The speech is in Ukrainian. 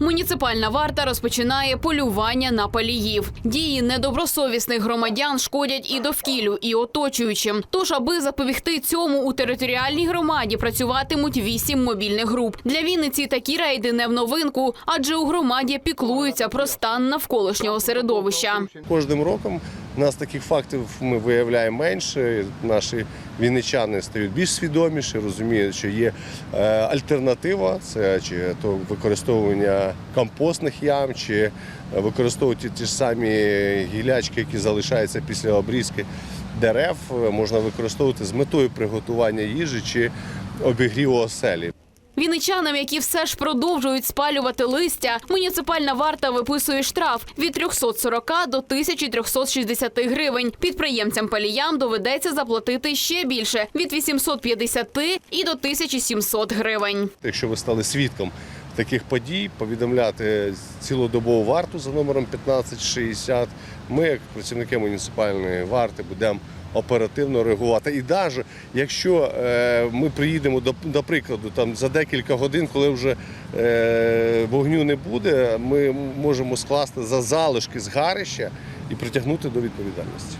Муніципальна варта розпочинає полювання на паліїв. Дії недобросовісних громадян шкодять і довкіллю, і оточуючим. Тож, аби запобігти цьому, у територіальній громаді працюватимуть вісім мобільних груп. Для Вінниці такі рейди не в новинку, адже у громаді піклуються про стан навколишнього середовища. Кожним роком у нас таких фактів ми виявляємо менше. Наші вінничани стають більш свідоміші, розуміють, що є е, альтернатива, це чи то використовування компостних ям, чи використовувати ті ж самі гілячки, які залишаються після обрізки дерев, е, можна використовувати з метою приготування їжі чи обігріву оселі. Вінничанам, які все ж продовжують спалювати листя, муніципальна варта виписує штраф від 340 до 1360 гривень. Підприємцям паліям доведеться заплатити ще більше від 850 і до 1700 гривень. Якщо ви стали свідком таких подій, повідомляти цілодобову варту за номером 1560. Ми, як працівники муніципальної варти, будемо оперативно реагувати. І навіть якщо е, ми приїдемо до, до прикладу там за декілька годин, коли вже е, вогню не буде, ми можемо скласти за залишки згарища і притягнути до відповідальності.